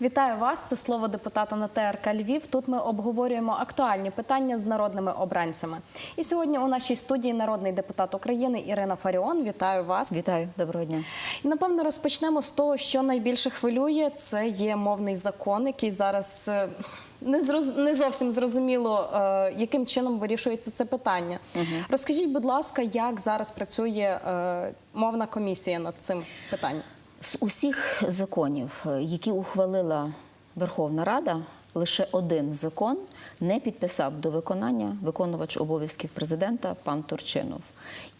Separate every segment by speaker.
Speaker 1: Вітаю вас. Це слово депутата на ТРК Львів. Тут ми обговорюємо актуальні питання з народними обранцями. І сьогодні у нашій студії народний депутат України Ірина Фаріон. Вітаю вас.
Speaker 2: Вітаю, доброго дня.
Speaker 1: І напевно розпочнемо з того, що найбільше хвилює. Це є мовний закон, який зараз. е, Не зроз... не зовсім зрозуміло, е, яким чином вирішується це питання. Розкажіть, будь ласка, як зараз працює е, мовна комісія над цим питанням?
Speaker 2: З усіх законів, е, які ухвалила Верховна Рада, лише один закон не підписав до виконання виконувач обов'язків президента пан Турчинов.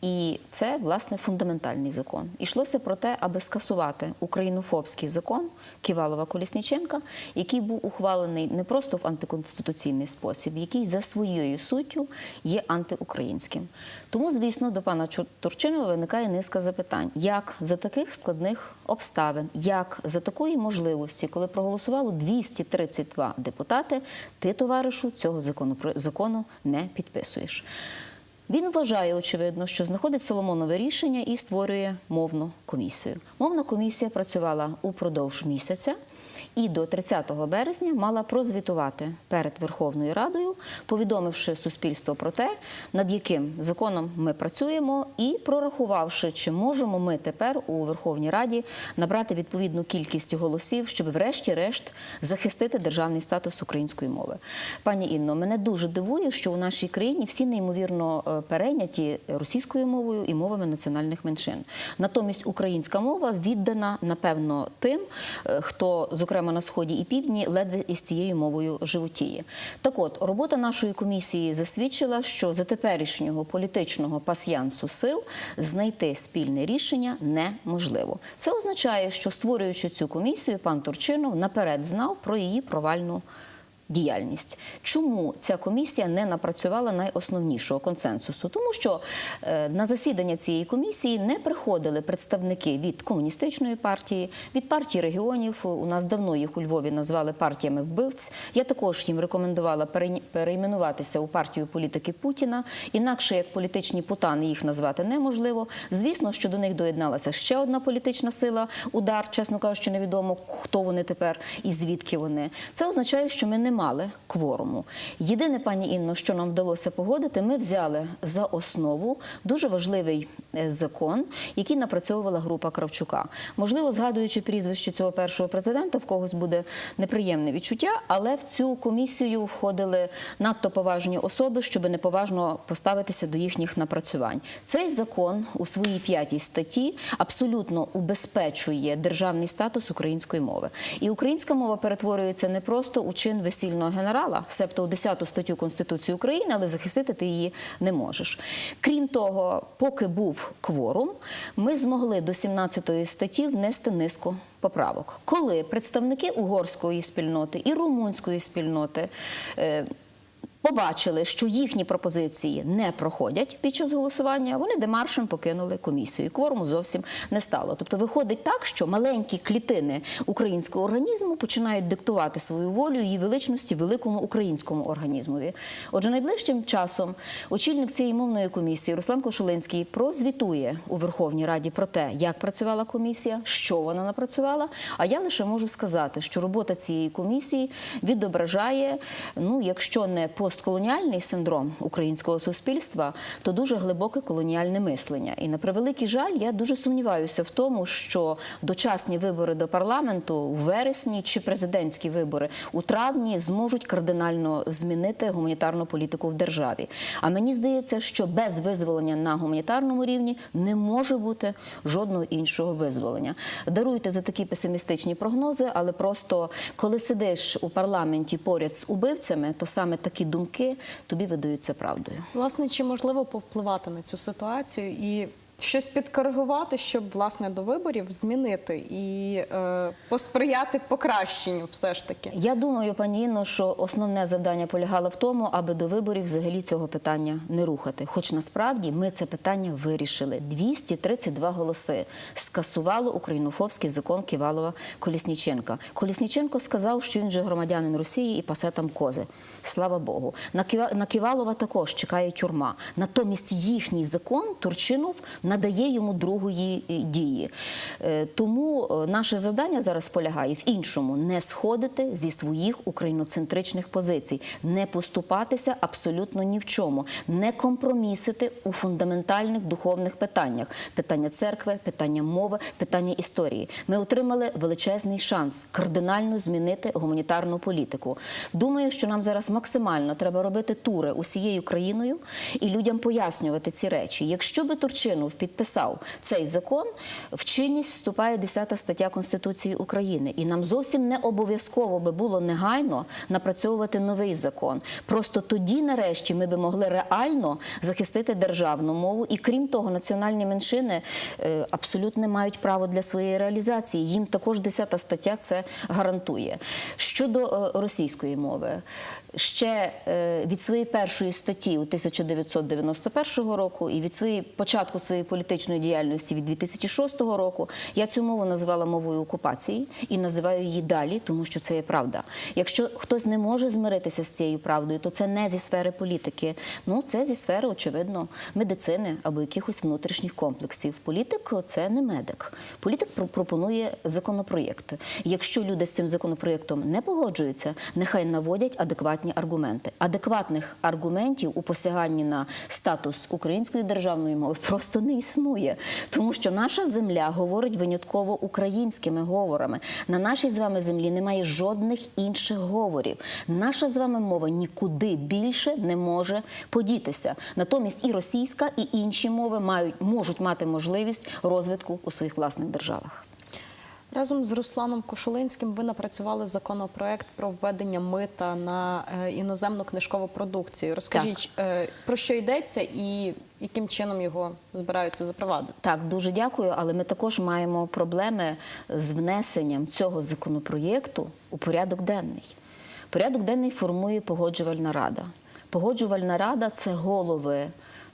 Speaker 2: І це власне фундаментальний закон. Ішлося про те, аби скасувати українофобський закон Ківалова Колісніченка, який був ухвалений не просто в антиконституційний спосіб, який за своєю суттю є антиукраїнським. Тому, звісно, до пана Турчинова виникає низка запитань: як за таких складних обставин, як за такої можливості, коли проголосувало 232 депутати, ти, товаришу, цього закону закону не підписуєш. Він вважає, очевидно, що знаходить Соломонове рішення і створює мовну комісію. Мовна комісія працювала упродовж місяця і до 30 березня мала прозвітувати перед Верховною Радою, повідомивши суспільство про те, над яким законом ми працюємо, і прорахувавши, чи можемо ми тепер у Верховній Раді набрати відповідну кількість голосів, щоб, врешті-решт, захистити державний статус української мови. Пані Інно, мене дуже дивує, що у нашій країні всі неймовірно е, перейняті російською мовою і мовами національних меншин. Натомість українська мова віддана напевно тим, е, хто, зокрема на сході і півдні, ледве із цією мовою животіє. Так от робота нашої комісії засвідчила, що за теперішнього політичного пасьянсу сил знайти спільне рішення неможливо. Це означає, що створюючи цю комісію, пан Турчинов наперед знав про її провальну діяльність. Чому ця комісія не напрацювала найосновнішого консенсусу? Тому що е, на засідання цієї комісії не приходили представники від комуністичної партії, від партії регіонів. У нас давно їх у Львові назвали партіями вбивць. Я також їм рекомендувала перейменуватися у партію політики Путіна. Інакше як політичні путани їх назвати неможливо. Звісно, що до них доєдналася ще одна політична сила. Удар, чесно кажучи, невідомо хто вони тепер і звідки вони. Це означає, що ми не мали кворуму. Єдине, пані Інно, що нам вдалося погодити, ми взяли за основу дуже важливий е, закон, який напрацьовувала група Кравчука. Можливо, згадуючи прізвище цього першого президента, в когось буде неприємне відчуття, але в цю комісію входили надто поважні особи, щоб неповажно поставитися до їхніх напрацювань. Цей закон у своїй п'ятій статті абсолютно убезпечує державний статус української мови. І українська мова перетворюється не просто у чин весільного генерала, себто у 10 статтю Конституції України, але захистити ти її не можеш. Крім того, поки був кворум, ми змогли до 17 статті внести низку поправок. Коли представники угорської спільноти і румунської спільноти. Побачили, що їхні пропозиції не проходять під час голосування. Вони демаршем покинули комісію. І Кворуму зовсім не стало. Тобто виходить так, що маленькі клітини українського організму починають диктувати свою волю її величності великому українському організмові. Отже, найближчим часом очільник цієї мовної комісії Руслан Кошулинський прозвітує у Верховній Раді про те, як працювала комісія, що вона напрацювала. А я лише можу сказати, що робота цієї комісії відображає, ну якщо не постколоніальний синдром українського суспільства, то дуже глибоке колоніальне мислення. І на превеликий жаль, я дуже сумніваюся в тому, що дочасні вибори до парламенту у вересні чи президентські вибори у травні зможуть кардинально змінити гуманітарну політику в державі. А мені здається, що без визволення на гуманітарному рівні не може бути жодного іншого визволення. Даруйте за такі песимістичні прогнози, але просто коли сидиш у парламенті поряд з убивцями, то саме такі думки тобі видаються правдою.
Speaker 1: Власне, чи можливо повпливати на цю ситуацію і щось підкоригувати, щоб власне до виборів змінити і е, посприяти покращенню, все ж таки?
Speaker 2: Я думаю, пані Інно, що основне завдання полягало в тому, аби до виборів взагалі цього питання не рухати. Хоч насправді ми це питання вирішили. 232 голоси скасувало українофобський закон Ківалова Колісніченка. Колісніченко сказав, що він же громадянин Росії і пасе там кози. Слава Богу. На Ківа- Ківалова також чекає тюрма. Натомість їхній закон Турчинов надає йому другої е, дії. Е, Тому е, наше завдання зараз полягає в іншому: не сходити зі своїх україноцентричних позицій, не поступатися абсолютно ні в чому, не компромісити у фундаментальних духовних питаннях: питання церкви, питання мови, питання історії. Ми отримали величезний шанс кардинально змінити гуманітарну політику. Думаю, що нам зараз максимально треба робити тури усією країною і людям пояснювати ці речі. Якщо би Турчинов підписав цей закон, в чинність вступає 10 стаття Конституції України, і нам зовсім не обов'язково би було негайно напрацьовувати новий закон. Просто тоді, нарешті, ми би могли реально захистити державну мову. І крім того, національні меншини е, абсолютно мають права для своєї реалізації. Їм також 10 стаття це гарантує. Щодо е, російської мови. Ще е, від своєї першої статті у 1991 року і від своєї початку своєї політичної діяльності від 2006 року я цю мову називала мовою окупації і називаю її далі, тому що це є правда. Якщо хтось не може змиритися з цією правдою, то це не зі сфери політики. Ну це зі сфери, очевидно, медицини або якихось внутрішніх комплексів. Політик це не медик. Політик про- пропонує законопроєкт. Якщо люди з цим законопроєктом не погоджуються, нехай наводять адекватні аргументи. Адекватних аргументів у посяганні на статус української державної мови просто не існує, тому що наша земля говорить винятково українськими говорами. На нашій з вами землі немає жодних інших говорів. Наша з вами мова нікуди більше не може подітися. Натомість і російська, і інші мови мають можуть мати можливість розвитку у своїх власних державах.
Speaker 1: Разом з Русланом Кошулинським ви напрацювали законопроект про введення мита на е, іноземну книжкову продукцію. Розкажіть, е, про що йдеться і яким чином його збираються запровадити?
Speaker 2: Так, дуже дякую. Але ми також маємо проблеми з внесенням цього законопроєкту у порядок денний. Порядок денний формує погоджувальна рада. Погоджувальна рада це голови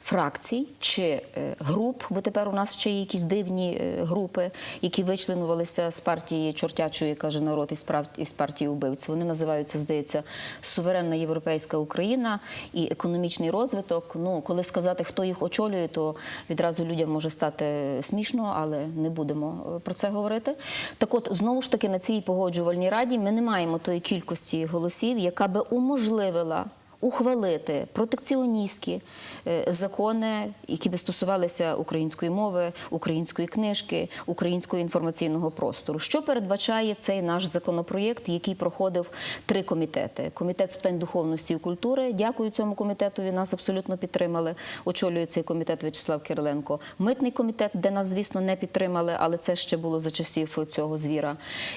Speaker 2: фракцій чи е, груп, бо тепер у нас ще є якісь дивні е, групи, які вичленувалися з партії чортячої, каже народ, із із партії убивць. Вони називаються, здається, суверенна європейська Україна і економічний розвиток. Ну, коли сказати, хто їх очолює, то відразу людям може стати смішно, але не будемо е, про це говорити. Так от, знову ж таки, на цій погоджувальній раді ми не маємо тої кількості голосів, яка би уможливила ухвалити протекціоністські е, закони, які би стосувалися української мови, української книжки, українського інформаційного простору. Що передбачає цей наш законопроєкт, який проходив три комітети: комітет з питань духовності і культури. Дякую цьому комітетові. Нас абсолютно підтримали. Очолює цей комітет В'ячеслав Кириленко. Митний комітет, де нас, звісно, не підтримали, але це ще було за часів цього звіра.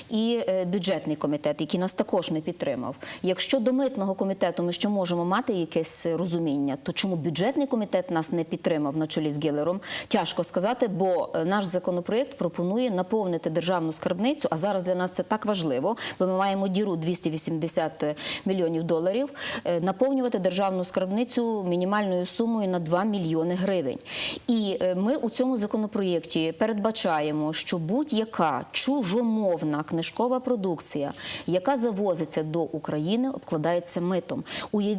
Speaker 2: І е, бюджетний комітет, який нас також не підтримав. Якщо до митного комітету ми ще можемо мати якесь розуміння, то чому бюджетний комітет нас не підтримав на чолі з Гелером, тяжко сказати, бо е, наш законопроєкт пропонує наповнити державну скарбницю. А зараз для нас це так важливо, бо ми маємо діру 280 мільйонів доларів. е, Наповнювати державну скарбницю мінімальною сумою на 2 мільйони гривень. І е, ми у цьому законопроєкті передбачаємо, що будь-яка чужомовна книжкова продукція, яка завозиться до України, обкладається митом.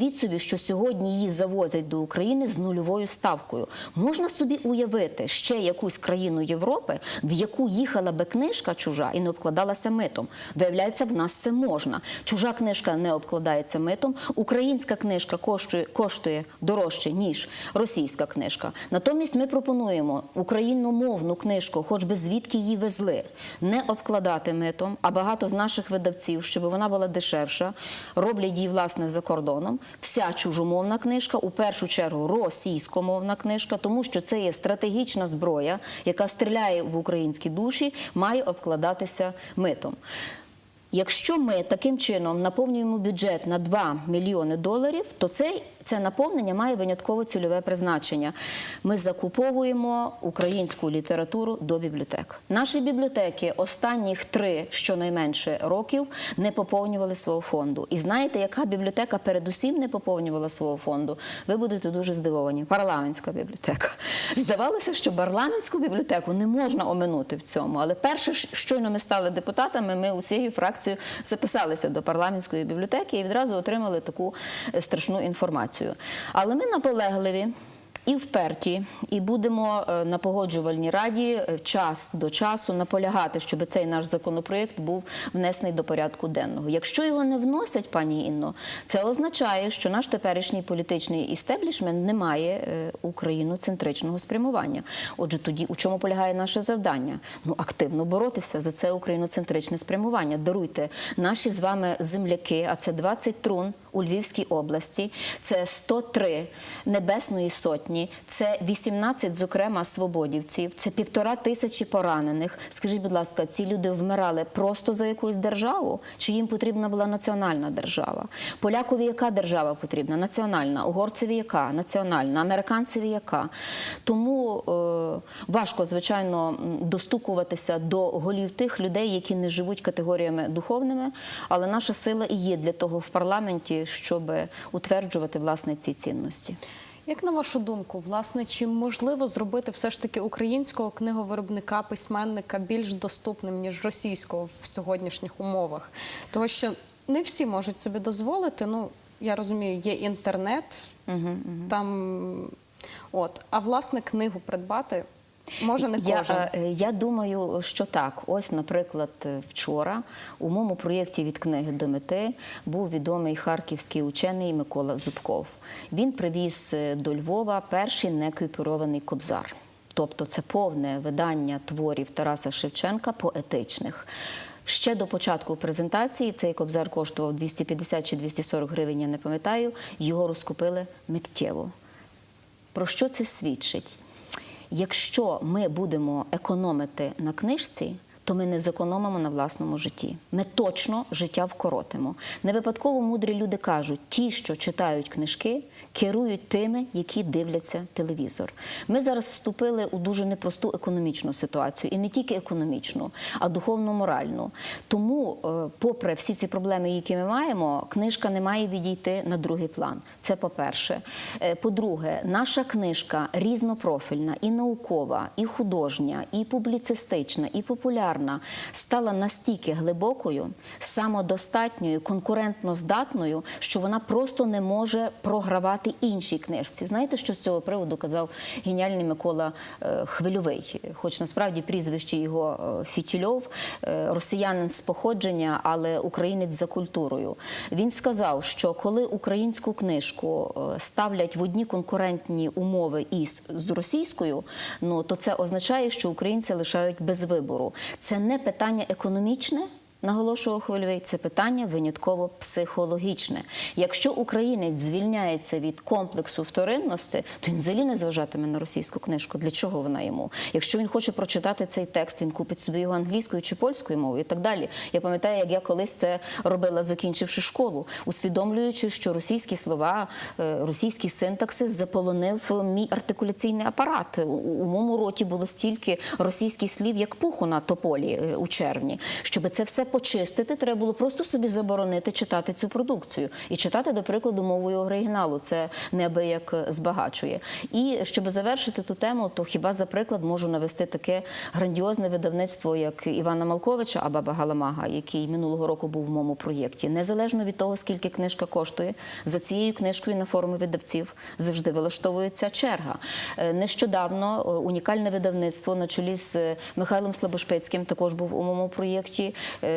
Speaker 2: Уявіть собі, що сьогодні її завозять до України з нульовою ставкою. Можна собі уявити ще якусь країну Європи, в яку їхала би книжка чужа і не обкладалася митом. Виявляється, в нас це можна. Чужа книжка не обкладається митом. Українська книжка коштує, коштує дорожче ніж російська книжка. Натомість ми пропонуємо україномовну книжку, хоч би звідки її везли, не обкладати митом. А багато з наших видавців, щоб вона була дешевша, роблять її власне за кордоном. Вся чужомовна книжка, у першу чергу російськомовна книжка, тому що це є стратегічна зброя, яка стріляє в українські душі, має обкладатися митом. Якщо ми таким чином наповнюємо бюджет на 2 мільйони доларів, то це, це наповнення має винятково цільове призначення. Ми закуповуємо українську літературу до бібліотек. Наші бібліотеки останніх три, щонайменше, років не поповнювали свого фонду. І знаєте, яка бібліотека передусім не поповнювала свого фонду? Ви будете дуже здивовані. Парламентська бібліотека. Здавалося, що парламентську бібліотеку не можна оминути в цьому. Але перше, щойно ми стали депутатами, ми усією фракцією записалися до парламентської бібліотеки і відразу отримали таку е, страшну інформацію. Але ми наполегливі. і вперті, і будемо е, на погоджувальній раді е, час до часу наполягати, щоб цей наш законопроєкт був внесений до порядку денного. Якщо його не вносять, пані Інно, це означає, що наш теперішній політичний істеблішмент не має е, україноцентричного спрямування. Отже, тоді у чому полягає наше завдання? Ну активно боротися за це україноцентричне спрямування. Даруйте наші з вами земляки, а це 20 трун у Львівській області, це 103 небесної сотні, це 18, зокрема, свободівців, це півтора тисячі поранених. Скажіть, будь ласка, ці люди вмирали просто за якусь державу? Чи їм потрібна була національна держава? Полякові яка держава потрібна? Національна, угорцеві яка? Національна, американцеві яка? Тому е, важко, звичайно, достукуватися до голів тих людей, які не живуть категоріями духовними, але наша сила і є для того в парламенті, щоб утверджувати власне ці цінності.
Speaker 1: Як на вашу думку, власне, чи можливо зробити все ж таки українського книговиробника, письменника більш доступним ніж російського в сьогоднішніх умовах? Тому що не всі можуть собі дозволити. Ну я розумію, є інтернет, там от, а власне книгу придбати може не
Speaker 2: Я,
Speaker 1: кожен.
Speaker 2: е, я думаю, що так. Ось, наприклад, е, вчора у моєму проєкті від книги до мети був відомий харківський учений Микола Зубков. Він привіз е, до Львова перший некупірований кобзар. Тобто це повне видання творів Тараса Шевченка поетичних. Ще до початку презентації цей кобзар коштував 250 чи 240 гривень, я не пам'ятаю. Його розкупили миттєво. Про що це свідчить? Якщо ми будемо економити на книжці, то ми не зекономимо на власному житті. Ми точно життя вкоротимо. Не випадково мудрі люди кажуть, ті, що читають книжки, керують тими, які дивляться телевізор. Ми зараз вступили у дуже непросту економічну ситуацію, і не тільки економічну, а духовно-моральну. Тому, е, попри всі ці проблеми, які ми маємо, книжка не має відійти на другий план. Це по-перше. Е, По-друге, наша книжка різнопрофільна, і наукова, і художня, і публіцистична, і популярна стала настільки глибокою, самодостатньою, конкурентно здатною, що вона просто не може програвати іншій книжці. Знаєте, що з цього приводу казав геніальний Микола е, Хвильовий? Хоч насправді прізвище його е, Фітільов, е, росіянин з походження, але українець за культурою. Він сказав, що коли українську книжку ставлять в одні конкурентні умови із з російською, ну то це означає, що українці лишають без вибору. Не питання економічне. Наголошував хвильовий, це питання винятково психологічне. Якщо українець звільняється від комплексу вторинності, то він взагалі не зважатиме на російську книжку. Для чого вона йому? Якщо він хоче прочитати цей текст, він купить собі його англійською чи польською мовою і так далі. Я пам'ятаю, як я колись це робила, закінчивши школу, усвідомлюючи, що російські слова, е, російський синтаксис заполонив мій артикуляційний апарат. У, у моєму роті було стільки російських слів, як пуху на тополі е, у червні. Щоб це все почистити, треба було просто собі заборонити читати цю продукцію і читати, до прикладу, мовою оригіналу. Це неабияк збагачує. І щоб завершити ту тему, то хіба за приклад можу навести таке грандіозне видавництво, як Івана Малковича або Галамага, який минулого року був в моєму проєкті. Незалежно від того, скільки книжка коштує, за цією книжкою на форумі видавців завжди вилаштовується черга. Е, Нещодавно е, унікальне видавництво на чолі з е, Михайлом Слабошпицьким також був у моєму проєкті.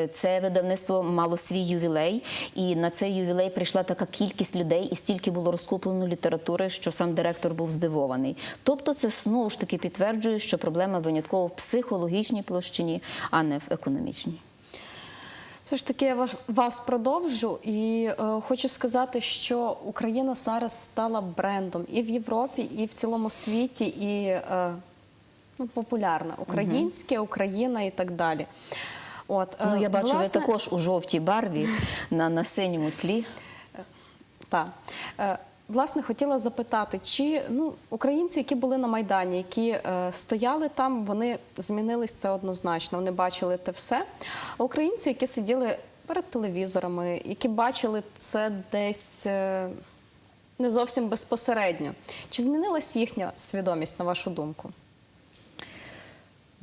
Speaker 2: Це видавництво мало свій ювілей, і на цей ювілей прийшла така кількість людей, і стільки було розкуплено літератури, що сам директор був здивований. Тобто, це знову ж таки підтверджує, що проблема винятково в психологічній площині, а не в економічній.
Speaker 1: Все ж таки я вас, вас продовжу і е, хочу сказати, що Україна зараз стала брендом і в Європі, і в цілому світі, і е, ну, популярна українське, Україна і так далі. От, е,
Speaker 2: Ну, я бачу,
Speaker 1: власне,
Speaker 2: ви також у жовтій барві на, на синьому тлі.
Speaker 1: Так. Е, Власне, хотіла запитати, чи ну, українці, які були на Майдані, які е, стояли там, вони змінились це однозначно, вони бачили те все. А українці, які сиділи перед телевізорами, які бачили це десь е, не зовсім безпосередньо, чи змінилась їхня свідомість, на вашу думку?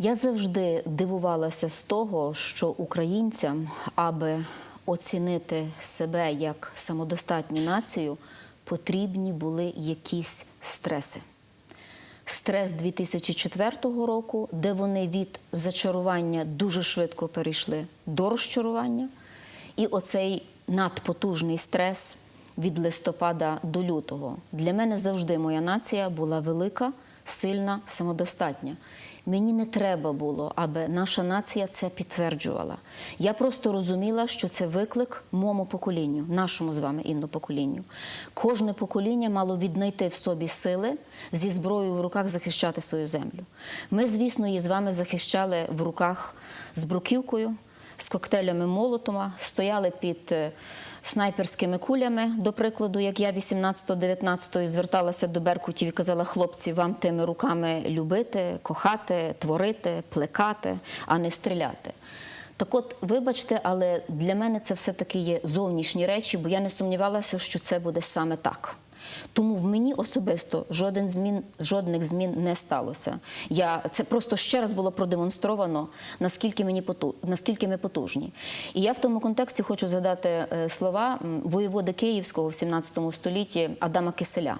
Speaker 2: Я завжди дивувалася з того, що українцям, аби оцінити себе як самодостатню націю, потрібні були якісь стреси. стрес 2004 року, де вони від зачарування дуже швидко перейшли до розчарування, і оцей надпотужний стрес від листопада до лютого. Для мене завжди моя нація була велика, сильна, самодостатня. Мені не треба було, аби наша нація це підтверджувала. Я просто розуміла, що це виклик моєму поколінню, нашому з вами інно поколінню. Кожне покоління мало віднайти в собі сили зі зброєю в руках захищати свою землю. Ми, звісно, її з вами захищали в руках з бруківкою, з коктейлями Молотова, стояли під е, снайперськими кулями, до прикладу, як я 18-19 зверталася до Беркутів і казала, хлопці, вам тими руками любити, кохати, творити, плекати, а не стріляти. Так от, вибачте, але для мене це все-таки є зовнішні речі, бо я не сумнівалася, що це буде саме так. Тому в мені особисто жоден змін, жодних змін не сталося. Я, це просто ще раз було продемонстровано, наскільки, мені поту, наскільки ми потужні. І я в тому контексті хочу згадати е, слова воєводи Київського в 17 столітті Адама Киселя,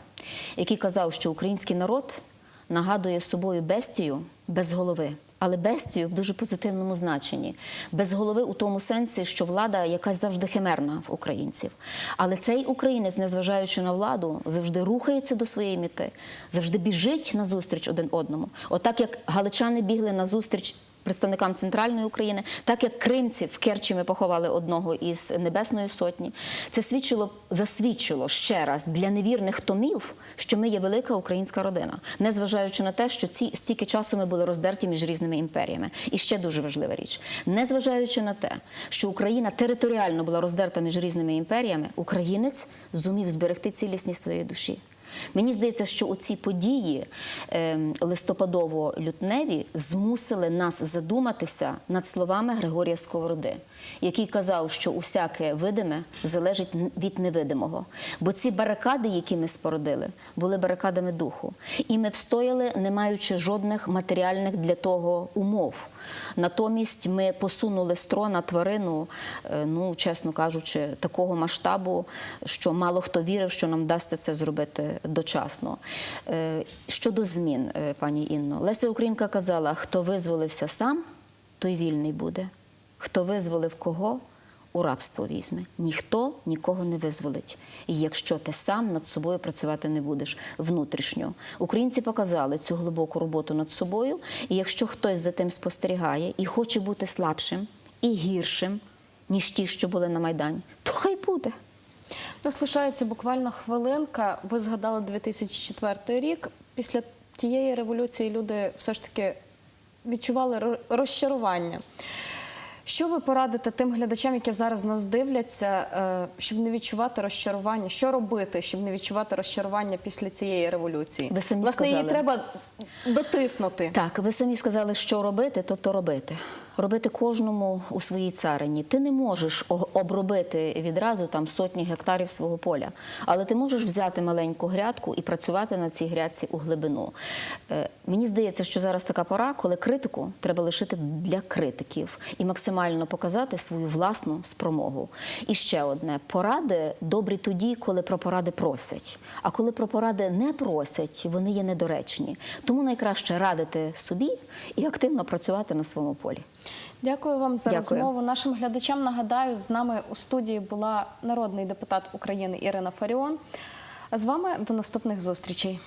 Speaker 2: який казав, що український народ нагадує собою бестію без голови. Але бестію в дуже позитивному значенні, без голови у тому сенсі, що влада якась завжди химерна в українців. Але цей українець, незважаючи на владу, завжди рухається до своєї міти, завжди біжить назустріч один одному. Отак як галичани бігли назустріч представникам центральної України, так як кримці в Керчі ми поховали одного із Небесної Сотні. Це свідчило, засвідчило ще раз для невірних томів, що ми є велика українська родина, незважаючи на те, що ці стільки часу ми були роздерті між різними імперіями. І ще дуже важлива річ, незважаючи на те, що Україна територіально була роздерта між різними імперіями, українець зумів зберегти цілісність своєї душі. Мені здається, що оці події ем, листопадово-лютневі змусили нас задуматися над словами Григорія Сковороди, який казав, що усяке видиме залежить від невидимого. Бо ці барикади, які ми спорудили, були барикадами духу. І ми встояли, не маючи жодних матеріальних для того умов. Натомість ми посунули з трона тварину, е, ну, чесно кажучи, такого масштабу, що мало хто вірив, що нам вдасться це зробити дочасно. Е, Щодо змін, е, пані Інно, Леся Українка казала: хто визволився сам, той вільний буде. Хто визволив кого, у рабство візьме. Ніхто нікого не визволить. І якщо ти сам над собою працювати не будеш внутрішньо. Українці показали цю глибоку роботу над собою. І якщо хтось за тим спостерігає і хоче бути слабшим і гіршим, ніж ті, що були на Майдані, то хай буде.
Speaker 1: Нас лишається буквально хвилинка. Ви згадали 2004 рік. Після тієї революції люди все ж таки відчували розчарування. Що ви порадите тим глядачам, які зараз нас дивляться, е, щоб не відчувати розчарування? Що робити, щоб не відчувати розчарування після цієї революції?
Speaker 2: Ви самі
Speaker 1: Власне, її треба дотиснути.
Speaker 2: Так, ви самі сказали, що робити, тобто робити. Робити кожному у своїй царині. Ти не можеш обробити відразу там сотні гектарів свого поля, але ти можеш взяти маленьку грядку і працювати на цій грядці у глибину. Е, мені здається, що зараз така пора, коли критику треба лишити для критиків і максимально показати свою власну спромогу. І ще одне: поради добрі тоді, коли про поради просять. А коли про поради не просять, вони є недоречні. Тому найкраще радити собі і активно працювати на своєму полі.
Speaker 1: Дякую вам за
Speaker 2: Дякую.
Speaker 1: розмову. Нашим глядачам нагадаю, з нами у студії була народний депутат України Ірина Фаріон. А з вами до наступних зустрічей.